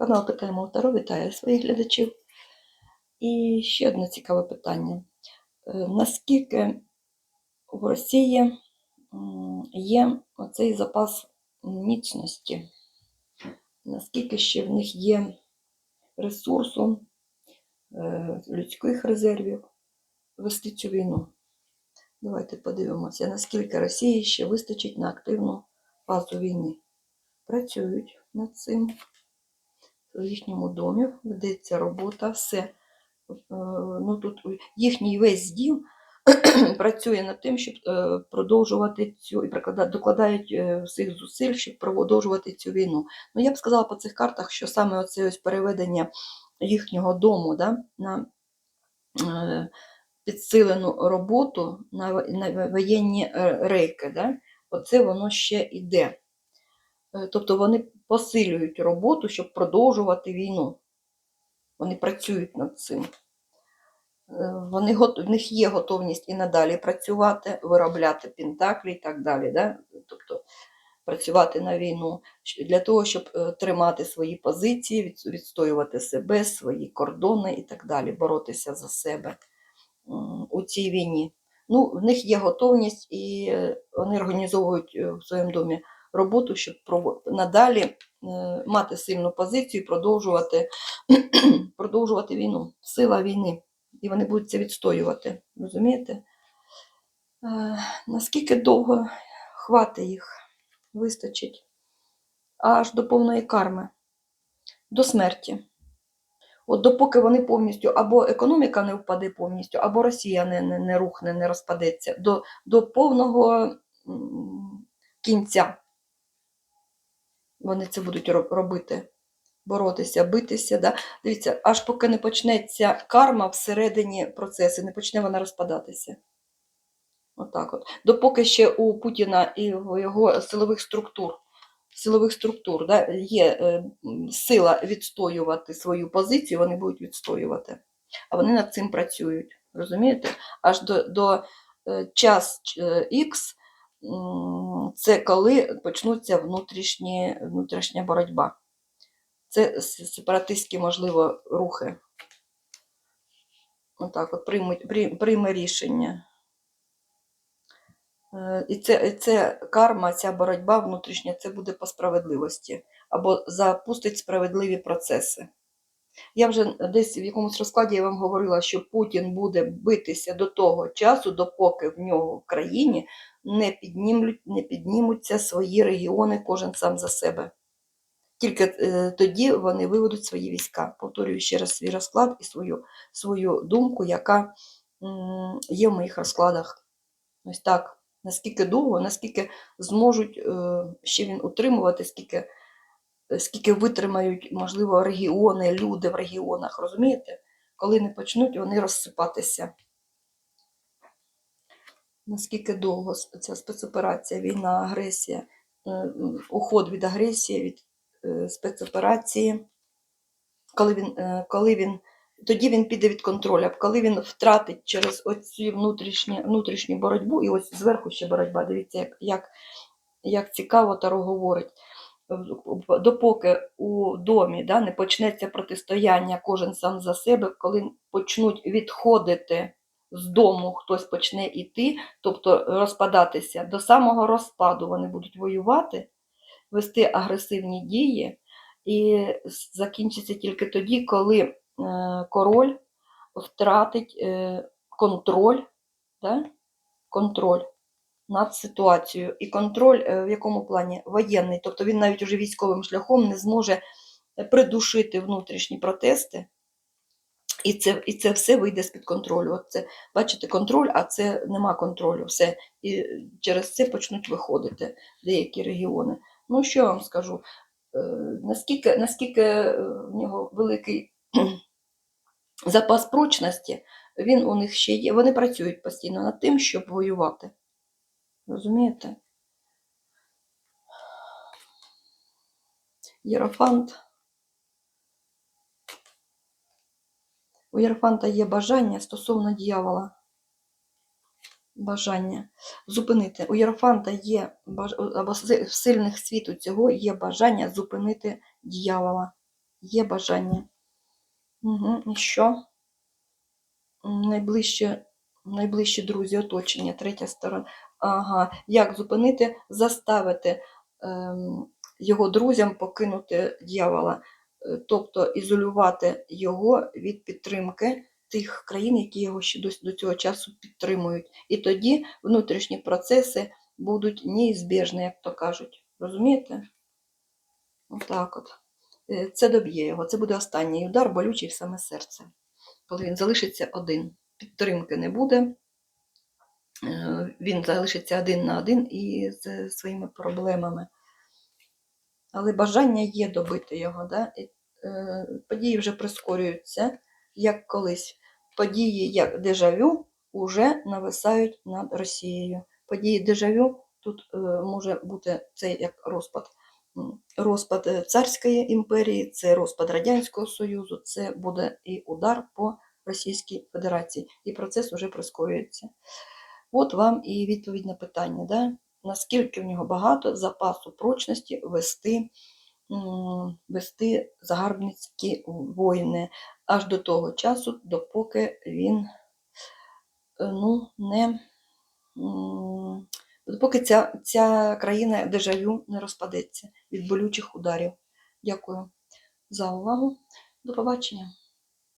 Канал Питаємо Таро вітає своїх глядачів. І ще одне цікаве питання. Е, Наскільки в Росії є оцей запас міцності? Наскільки ще в них є ресурсу, е, людських резервів вести цю війну? Давайте подивимося, наскільки Росії ще вистачить на активну фазу війни. Працюють над цим в їхньому домі, ведеться робота, все. Е, Ну, тут їхній весь дім працює над тим, щоб е, продовжувати цю і докладають е, всіх зусиль, щоб продовжувати цю війну. Ну, я б сказала по цих картах, що саме оце ось переведення їхнього дому да, на підсилену роботу на, на воєнні рейки, да, оце воно ще іде. Е, Тобто вони посилюють роботу, щоб продовжувати війну. Вони працюють над цим. Е, Вони, в них є готовність і надалі працювати, виробляти пентаклі і так далі. Да? Тобто працювати на війну для того, щоб е, тримати свої позиції, відстоювати себе, свої кордони і так далі, боротися за себе у цій війні. Ну, в них є готовність і е, вони організовують в своєму домі роботу, щоб надалі е, мати сильну позицію і продовжувати, продовжувати війну. Сила війни. І вони будуть це відстоювати. Розумієте? Е, наскільки довго хватить їх, вистачить? Аж до повної карми, до смерті. От допоки вони повністю, або економіка не впаде повністю, або Росія не, не, не рухне, не розпадеться, до, до повного кінця вони це будуть робити. Боротися, битися. Да? Дивіться, аж поки не почнеться карма всередині процесу, не почне вона розпадатися. Отак от. Допоки ще у Путіна і в його силових структур, силових структур да, є е, сила відстоювати свою позицію, вони будуть відстоювати. А вони над цим працюють. Розумієте? Аж до, до е, час Х це коли почнуться внутрішні, внутрішня боротьба. Це сепаратистські, можливо, рухи. Отак, от приймуть, при- прийме рішення. Е, І це, і це карма, ця боротьба внутрішня, це буде по справедливості або запустить справедливі процеси. Я вже десь в якомусь розкладі я вам говорила, що Путін буде битися до того часу, допоки в нього в країні не, піднімуть, не піднімуться свої регіони, кожен сам за себе. Тільки е, тоді вони виведуть свої війська. Повторюю ще раз свій розклад і свою, свою думку, яка м, є в моїх розкладах. Ось так. Наскільки довго, наскільки зможуть е, ще він утримувати, скільки, скільки витримають, можливо, регіони, люди в регіонах, розумієте? Коли не почнуть вони розсипатися. Наскільки довго ця спецоперація, війна, агресія, е, уход від агресії, від е, спецоперації, коли він, е, коли він, тоді він піде від контролю, коли він втратить через оцю внутрішню, внутрішню боротьбу, і ось зверху ще боротьба, дивіться, як, як, як цікаво Таро говорить. Допоки у домі да, не почнеться протистояння кожен сам за себе, коли почнуть відходити з дому, хтось почне йти, тобто розпадатися, до самого розпаду вони будуть воювати, вести агресивні дії, і закінчиться тільки тоді, коли е, король втратить е, контроль, да? контроль над ситуацією. І контроль е, в якому плані? Воєнний. Тобто він навіть уже військовим шляхом не зможе придушити внутрішні протести. І це, і це все вийде з-під контролю. От це, бачите, контроль, а це нема контролю. Все. І через це почнуть виходити деякі регіони. Ну, що я вам скажу? Е, Наскільки, наскільки е, в нього великий запас прочності, він у них ще є. Вони працюють постійно над тим, щоб воювати. Розумієте? Єрофант. У Єрофанта є бажання стосовно дьявола. Бажання зупинити. У Єрофанта є або в сильних світу цього є бажання зупинити дьявола. Є бажання. Угу. І що? Найближче, найближчі друзі, оточення, третя сторона. Ага. Як зупинити, заставити ем, його друзям покинути дьявола, Е, тобто ізолювати його від підтримки тих країн, які його ще до, до цього часу підтримують. І тоді внутрішні процеси будуть неізбіжні, як то кажуть. Розумієте? Отак от. Е, Це доб'є його. Це буде останній удар, болючий саме серце. Коли він залишиться один. Підтримки не буде. Е, Він залишиться один на один із своїми проблемами. Але бажання є добити його. Да? І, е, Події вже прискорюються, як колись. Події, як дежавю, уже нависають над Росією. Події дежавю тут е, може бути це як розпад. Розпад царської імперії, це розпад Радянського Союзу, це буде і удар по Російській Федерації. І процес вже прискорюється. От вам і відповідь на питання, да? наскільки в нього багато запасу прочності вести, вести загарбницькі воїни аж до того часу, допоки він е, ну, не допоки ця, ця країна дежавю не розпадеться від болючих ударів. Дякую за увагу. До побачення.